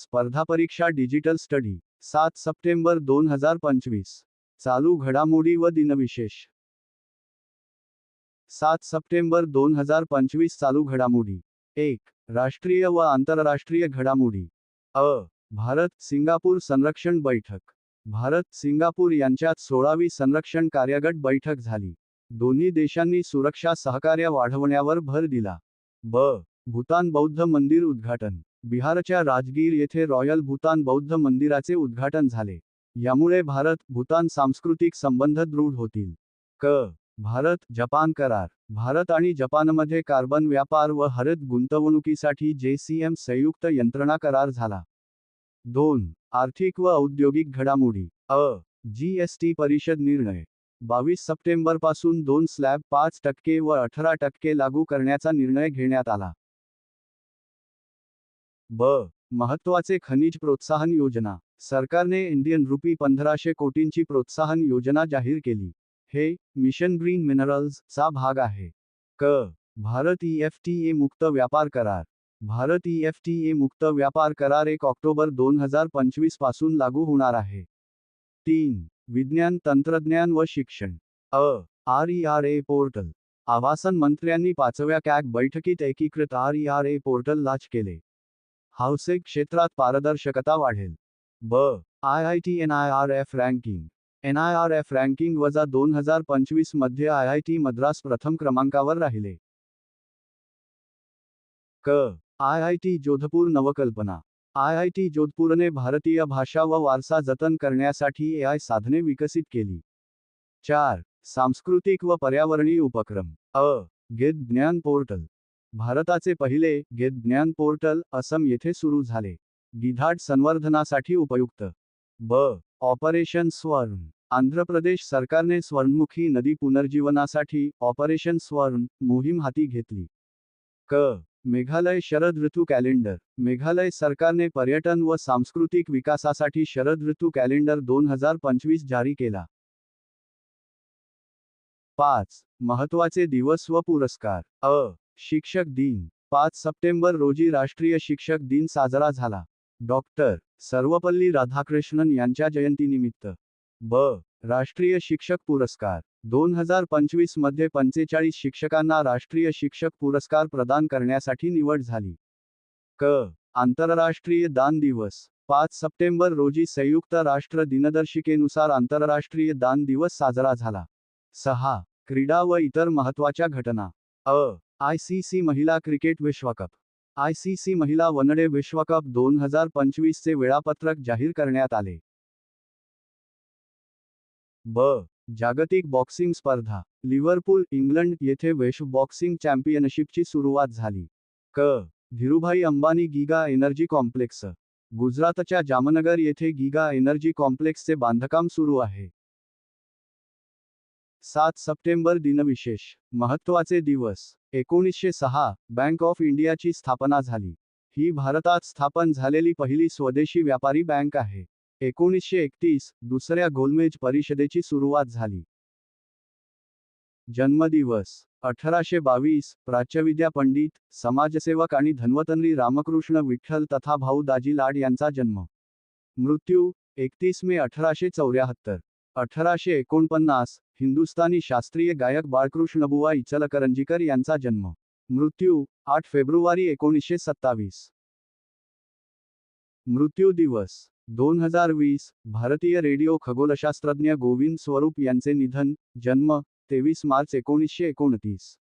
स्पर्धा परीक्षा digital study सात सप्टेंबर दोन हजार पंचवीस. चालू घडामोडी व दिनविशेष. सात सप्टेंबर दोन हजार पंचवीस चालू घडामोडी. एक राष्ट्रीय व आंतरराष्ट्रीय घडामोडी. अ भारत सिंगापूर संरक्षण बैठक. भारत सिंगापूर यांच्यात सोळावी संरक्षण कार्यगट बैठक झाली. दोन्ही देशांनी सुरक्षा सहकार्य वाढवण्यावर भर दिला. ब भूतान बौद्ध मंदिर उद्घाटन. बिहारच्या राजगीर येथे रॉयल भूतान बौद्ध मंदिराचे उद्घाटन झाले. यामुळे भारत भूतान सांस्कृतिक संबंध दृढ होतील. क. भारत जपान करार. भारत आणि जपानमध्ये कार्बन व्यापार व हरित गुंतवणुकीसाठी जेसीएम संयुक्त यंत्रणा करार झाला. दोन. आर्थिक व औद्योगिक घडामोडी. अ. जीएसटी परिषद निर्णय. बावीस सप्टेंबरपासून दोन स्लॅब पाच टक्के व अठरा टक्के लागू करण्याचा निर्णय घेण्यात आला. ब. महत्त्वाचे खनिज प्रोत्साहन योजना. सरकारने इंडियन रुपी पंधराशे कोटींची प्रोत्साहन योजना जाहीर केली. हे मिशन ग्रीन मिनरल्स चा भाग आहे. क. भारत ई मुक्त व्यापार करार. भारत ई मुक्त व्यापार करार एक ऑक्टोबर दोन हजार पंचवीसपासून लागू होणार आहे. तीन. विज्ञान तंत्रज्ञान व शिक्षण. अ. R E R A portal. आवासन मंत्र्यांनी पाचव्या कॅग बैठकीत एकीकृत R E R A portal launch केले. हाऊसिंग क्षेत्रात पारदर्शकता वाढेल. ब. I I T N I R F ranking. N I R F ranking वजा दोन हजार पंचवीसमध्ये आय आय टी मद्रास प्रथम क्रमांकावर राहिले. क. आय आय टी जोधपूर नवकल्पना. आय आय टी जोधपूरने भारतीय भाषा व वारसा जतन करण्यासाठी ए आय साधने विकसित केली. चार. सांस्कृतिक व पर्यावरणीय उपक्रम. अ. गिद ज्ञान पोर्टल. भारताचे पहिले गिद ज्ञान पोर्टल असम येथे सुरू झाले. गिधाड संवर्धनासाठी उपयुक्त. ब. ऑपरेशन स्वर्ण. आंध्र प्रदेश सरकारने स्वर्णमुखी नदी पुनर्जीवनासाठी ऑपरेशन स्वर्ण मोहीम हाती घेतली. क. मेघालय शरद ऋतू कॅलेंडर. मेघालय सरकारने पर्यटन व सांस्कृतिक विकासासाठी शरद ऋतू कॅलेंडर दोन हजार पंचवीस जारी केला. पाच. महत्त्वाचे दिवस व पुरस्कार. अ. शिक्षक दिन. पाच सप्टेंबर रोजी राष्ट्रीय शिक्षक दिन साजरा झाला. डॉक्टर सर्वपल्ली राधाकृष्णन यांच्या जयंतीनिमित्त. ब. राष्ट्रीय शिक्षक पुरस्कार. दोन हजार पंचवीसमध्ये पंचेचाळीस शिक्षकांना राष्ट्रीय शिक्षक पुरस्कार प्रदान करण्यासाठी निवड झाली. क. आंतरराष्ट्रीय दान दिवस. पाच सप्टेंबर रोजी संयुक्त राष्ट्र दिनदर्शिकेनुसार आंतरराष्ट्रीय दान दिवस साजरा झाला. सहा. क्रीडा व इतर महत्त्वाच्या घटना. अ. आयसीसी महिला क्रिकेट विश्वकप. आयसीसी महिला वनडे विश्वकप दोन हजार पंचवीसचे वेळापत्रक जाहीर करण्यात आले. ब. जागतिक बॉक्सिंग स्पर्धा. लिव्हरपूल इंग्लंड येथे वेश बॉक्सिंग चॅम्पियनशिपची सुरुवात झाली. क. Dhirubhai Ambani giga energy complex. गुजरातच्या जामनगर येथे गिगा एनर्जी कॉम्प्लेक्सचे बांधकाम सुरू आहे. सात सप्टेंबर दिनविशेष महत्त्वाचे दिवस. एकोणीसशे सहा बँक ऑफ इंडियाची स्थापना झाली. ही भारतात स्थापन झालेली पहिली स्वदेशी व्यापारी बँक आहे. एकोणीसशे एकतीस दुसऱ्या गोलमेज परिषदेची सुरुवात झाली. जन्मदिवस. अठराशे बावीस प्राच्यविद्या पंडित समाजसेवक आणि धन्वतनरी रामकृष्ण विठ्ठल तथा भाऊ दाजी लाड यांचा जन्म. मृत्यू एकतीस मे अठराशे चौऱ्याहत्तर. अठराशे एकोणपन्नास हिंदुस्थानी शास्त्रीय गायक बाळकृष्णबुवा इचलकरंजीकर यांचा जन्म. मृत्यू आठ फेब्रुवारी एकोणीसशे सत्तावीस. मृत्यू दिवस दोन हजार वीस भारतीय रेडिओ खगोलशास्त्रज्ञ गोविंद स्वरूप यांचे निधन जन्म तेवीस मार्च एकोणीसशे एकोणतीस.